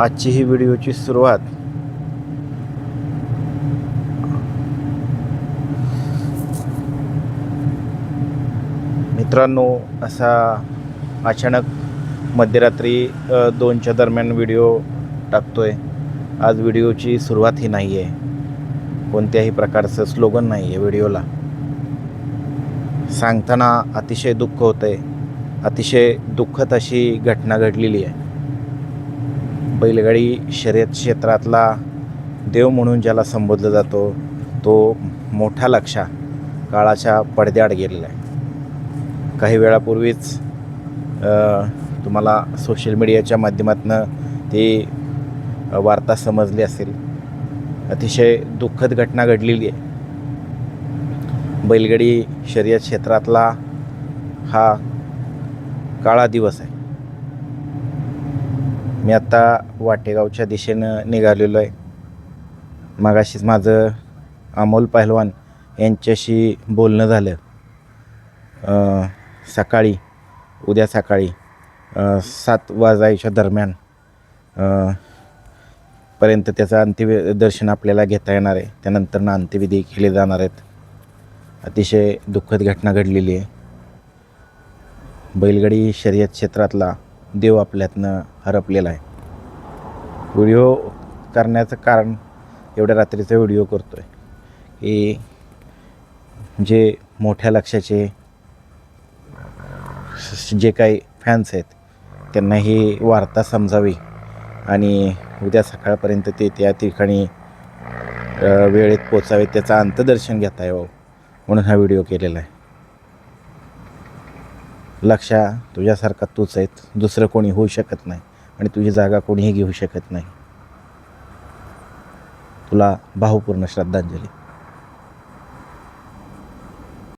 आजची ही व्हिडिओची सुरुवात. मित्रांनो असा अचानक मध्यरात्री दोनच्या दरम्यान व्हिडिओ टाकतोय. आज व्हिडिओची सुरुवात ही नाही आहे कोणत्याही प्रकारचं स्लोगन नाही आहे व्हिडिओला. सांगताना अतिशय दुःख होतं आहे अतिशय दुःखद अशी घटना घडलेली आहे. बैलगाडी शर्यत क्षेत्रातला देव म्हणून ज्याला संबोधलं जातो तो मोठा लक्षा काळाच्या पडद्याआड गेलेला आहे. काही वेळापूर्वीच तुम्हाला सोशल मीडियाच्या माध्यमातून ती वार्ता समजली असेल. अतिशय दुःखद घटना घडलेली आहे. बैलगाडी शर्यत क्षेत्रातला हा काळा दिवस आहे. मी आत्ता वाटेगावच्या दिशेनं निघालेलो आहे. मगाशीच माझं अमोल पहलवान यांच्याशी बोलणं झालं. सकाळी उद्या सकाळी सात वाजायच्या दरम्यान पर्यंत त्याचं अंत्यवि दर्शन आपल्याला घेता येणार आहे. त्यानंतर अंत्यविधी केले जाणार आहेत. अतिशय दुःखद घटना घडलेली आहे. बैलगाडी शर्यत क्षेत्रातला देव आपल्यातनं हरपलेला आहे. व्हिडिओ करण्याचं कारण एवढ्या रात्रीचा व्हिडिओ करतो आहे की जे मोठ्या लक्षाचे जे काही फॅन्स आहेत त्यांना ही वार्ता समजावी आणि उद्या सकाळपर्यंत ते त्या ठिकाणी वेळेत पोचावे त्याचं अंतदर्शन घेता यावं म्हणून हा व्हिडिओ केलेला आहे. लक्षा तुझ्यासारखा तूच आहेत. दुसरं कोणी होऊ शकत नाही आणि तुझी जागा कोणीही घेऊ शकत नाही. तुला भावपूर्ण श्रद्धांजली.